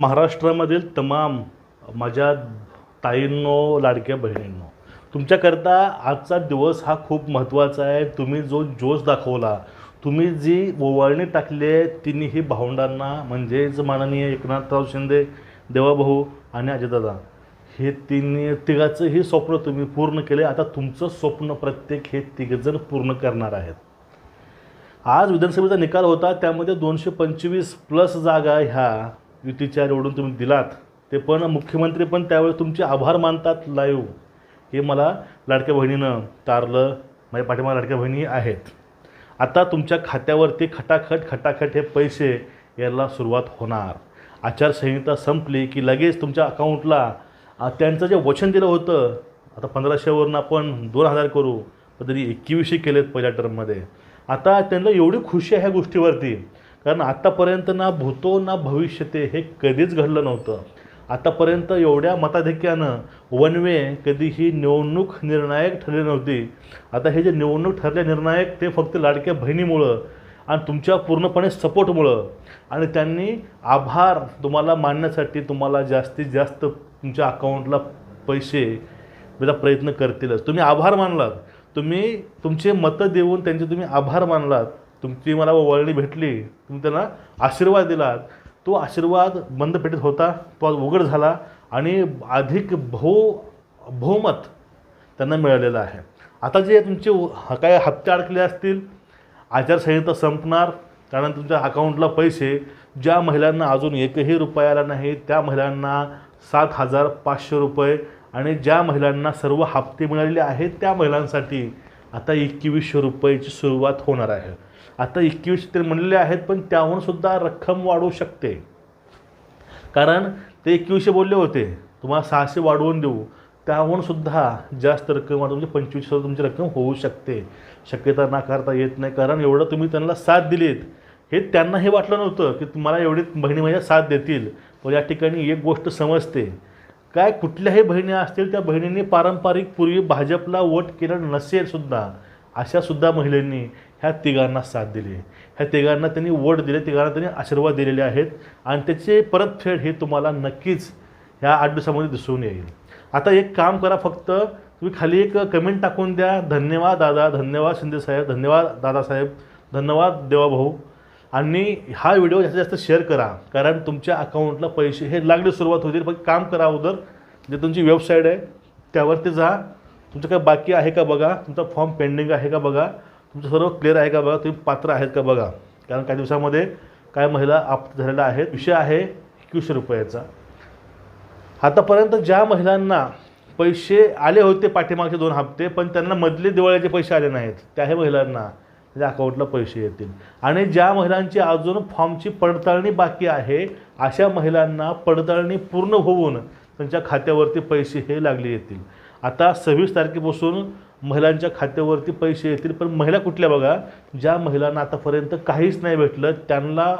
महाराष्ट्रामधील तमाम माझ्या ताईंनो लाडक्या बहिणींनो तुमच्याकरता आजचा दिवस हा खूप महत्त्वाचा आहे. तुम्ही जो जोश दाखवला तुम्ही जी ओवाळणी टाकली आहे तिन्ही भावंडांना म्हणजेच माननीय एकनाथराव शिंदे देवाभाऊ आणि अजयदादा हे तिन्ही तिघाचंही स्वप्न तुम्ही पूर्ण केले. आता तुमचं स्वप्न प्रत्येक हे तिघजण पूर्ण करणार आहेत. आज विधानसभेचा निकाल होता त्यामध्ये दोनशे पंचवीस प्लस जागा ह्या युतीच्या निवडून तुम्ही दिलात ते पण मुख्यमंत्री पण त्यावेळेस तुमचे आभार मानतात लाईव्ह हे मला लाडक्या बहिणीनं तारलं माझ्या पाठीमा लाडक्या बहिणी आहेत. आता तुमच्या खात्यावरती खटाखट खटाखट हे पैसे यायला सुरुवात होणार. आचारसंहिता संपली की लगेच तुमच्या अकाउंटला त्यांचं जे वचन दिलं होतं आता पंधराशेवरून आपण दोन हजार करू पण तरी एकवीसशे केलेत पहिल्या टर्ममध्ये आता त्यांना एवढी खुशी आहे ह्या गोष्टीवरती. कारण आत्तापर्यंत ना भूतो ना भविष्यते हे कधीच घडलं नव्हतं. आतापर्यंत एवढ्या मताधिक्यानं वन वे कधीही निवडणूक निर्णायक ठरली नव्हती. आता हे जे निवडणूक ठरले निर्णायक ते फक्त लाडक्या बहिणीमुळं आणि तुमच्या पूर्णपणे सपोर्टमुळं. आणि त्यांनी आभार तुम्हाला मानण्यासाठी तुम्हाला जास्तीत जास्त तुमच्या अकाउंटला पैसे त्याचा प्रयत्न करतीलच. तुम्ही आभार मानलात. तुम्ही तुमचे मतं देऊन त्यांचे तुम्ही आभार मानलात. तुमची मला वळणी भेटली तुम्ही त्यांना आशीर्वाद दिलात. तो आशीर्वाद बंद पेटीत होता तो आज उघड झाला आणि अधिक भो बहुमत त्यांना मिळालेलं आहे. आता जे तुमचे काय हप्ते अडकले असतील आचारसंहिता संपणार कारण तुमच्या अकाउंटला पैसे ज्या महिलांना अजून एकही रुपया आला नाही त्या महिलांना सात हजार पाचशे रुपये आणि ज्या महिलांना सर्व हप्ते मिळालेले आहेत त्या महिलांसाठी आता एकवीसशे रुपयाची सुरुवात होणार आहे. आता एकवीसशे ते म्हणलेले आहेत पण त्याहून सुद्धा रक्कम वाढू शकते. कारण ते एकवीसशे बोलले होते तुम्हाला सहाशे वाढवून देऊ. त्याहून सुद्धा जास्त रक्कम वाढवून म्हणजे पंचवीसशे तुमची रक्कम होऊ शकते. शक्यता नाकारता येत नाही कारण एवढं तुम्ही त्यांना साथ दिलीत. हे त्यांना हे वाटलं नव्हतं की तुम्हाला एवढी बहिणी माझ्या साथ देतील. पण या ठिकाणी एक गोष्ट समजते. काय कुठल्याही बहिणी असतील त्या बहिणींनी पारंपरिक पूर्वी भाजपला वोट केलं नसेल सुद्धा. अशा सुद्धा महिलांनी ह्या तिघांना साथ दिली ह्या तिघांना त्यांनी वोट दिले तिघांना त्यांनी आशीर्वाद दिलेले आहेत आणि त्याचे परतफेड हे तुम्हाला नक्कीच ह्या आठ दिवसामध्ये दिसून येईल. आता एक काम करा फक्त तुम्ही खाली एक कमेंट टाकून द्या. धन्यवाद दादा धन्यवाद शिंदेसाहेब धन्यवाद दादासाहेब धन्यवाद देवाभाऊ आणि हा व्हिडिओ जास्तीत जास्त शेअर करा कारण तुमच्या अकाउंटला पैसे हे लागले सुरुवात होतील. पण काम करा अगोदर जे तुमची वेबसाईट आहे त्यावरती जा. तुमचं काय बाकी आहे का बघा? तुमचा फॉर्म पेंडिंग आहे का बघा? तुमचं सर्व क्लिअर आहे का बघा? तुम्ही पात्र आहेत का बघा? कारण काही दिवसामध्ये काय महिला आप झालेल्या आहेत. विषय आहे एकवीसशे रुपयाचा. आतापर्यंत ज्या महिलांना पैसे आले होते पाठीमागचे दोन हप्ते पण त्यांना मधले दिवाळीचे पैसे आले नाहीत. त्याही महिलांना त्याच्या अकाउंटला पैसे येतील. आणि ज्या महिलांची अजून फॉर्मची पडताळणी बाकी आहे अशा महिलांना पडताळणी पूर्ण होऊन त्यांच्या खात्यावरती पैसे हे लागले येतील. आता सव्वीस तारखेपासून महिलांच्या खात्यावरती पैसे येतील पण महिला कुठल्या बघा ज्या महिलांना आतापर्यंत काहीच नाही भेटलं त्यांना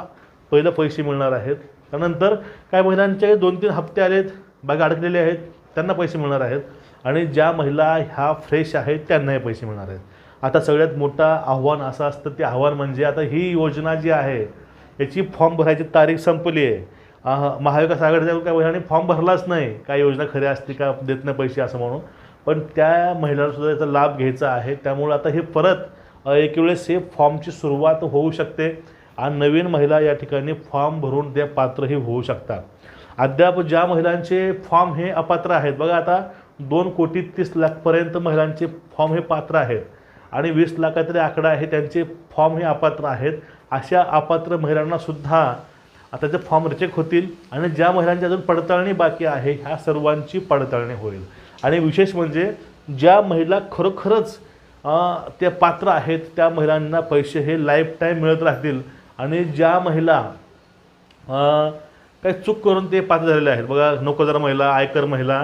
पहिलं पैसे मिळणार आहेत. त्यानंतर काय महिलांचे दोन तीन हप्ते आलेत बागा अडकलेले आहेत त्यांना पैसे मिळणार आहेत. आणि ज्या महिला ह्या फ्रेश आहेत त्यांनाही पैसे मिळणार आहेत. आता सगळ्यात मोठं आव्हान असं असतं ते आव्हान म्हणजे आता ही योजना जी आहे याची फॉर्म भरायची तारीख संपली आहे. महाविकास आघाडीच्या काही महिलांनी फॉर्म भरलाच नाही. काय योजना खऱ्या असते का देत नाही पैसे असं म्हणून. पण त्या महिलांनासुद्धा याचा लाभ घ्यायचा आहे. त्यामुळे आता हे परत एक वेळेस हे फॉर्मची सुरुवात होऊ शकते. आणि नवीन महिला या ठिकाणी फॉर्म भरून त्या पात्रही होऊ शकतात. अद्याप ज्या महिलांचे फॉर्म हे अपात्र आहेत बघा आता दोन कोटी तीस लाखपर्यंत महिलांचे फॉर्म हे पात्र आहेत. आणि वीस लाखातरी आकडा आहे त्यांचे फॉर्म हे अपात्र आहेत. अशा अपात्र महिलांनासुद्धा आता ते फॉर्म रिचेक होतील आणि ज्या महिलांची अजून पडताळणी बाकी आहे ह्या सर्वांची पडताळणी होईल. आणि विशेष म्हणजे ज्या महिला खरोखरच त्या पात्र आहेत त्या महिलांना पैसे हे लाईफ टाईम मिळत राहतील आणि ज्या महिला काही चूक करून ते पात्र झालेले आहेत. बघा नोकरदार महिला आयकर महिला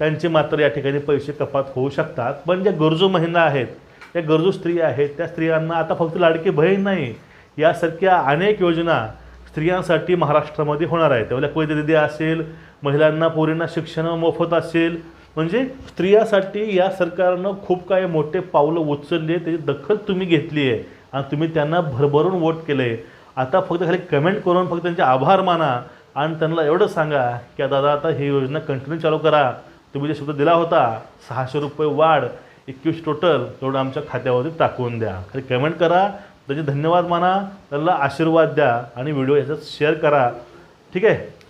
त्यांचे मात्र या ठिकाणी पैसे कपात होऊ शकतात. पण ज्या गरजू महिला आहेत त्या गरजू स्त्री आहेत त्या स्त्रियांना आता फक्त लाडकी बहीण नाही. यासारख्या अनेक योजना स्त्रियांसाठी महाराष्ट्रामध्ये होणार आहे. त्यावेळेला कोयते दिदी असेल महिलांना पोरींना शिक्षण मोफत असेल. म्हणजे स्त्रियासाठी या सरकारनं खूप काही मोठे पावलं उचलले त्याची दखल तुम्ही घेतली आहे. आणि तुम्ही त्यांना भरभरून वोट केलं आहे आता फक्त खाली कमेंट करून फक्त त्यांचे आभार माना. आणि त्यांना एवढं सांगा की दादा आता ही योजना कंटिन्यू चालू करा. तुम्ही जे शब्द दिला होता सहाशे रुपये वाढ एकवीस टोटल तेवढं आमच्या खात्यावरती टाकून द्या. खाली कमेंट करा. त्याचे धन्यवाद माना त्याला आशीर्वाद द्या आणि व्हिडिओ ह्याच्यात शेअर करा. ठीक आहे?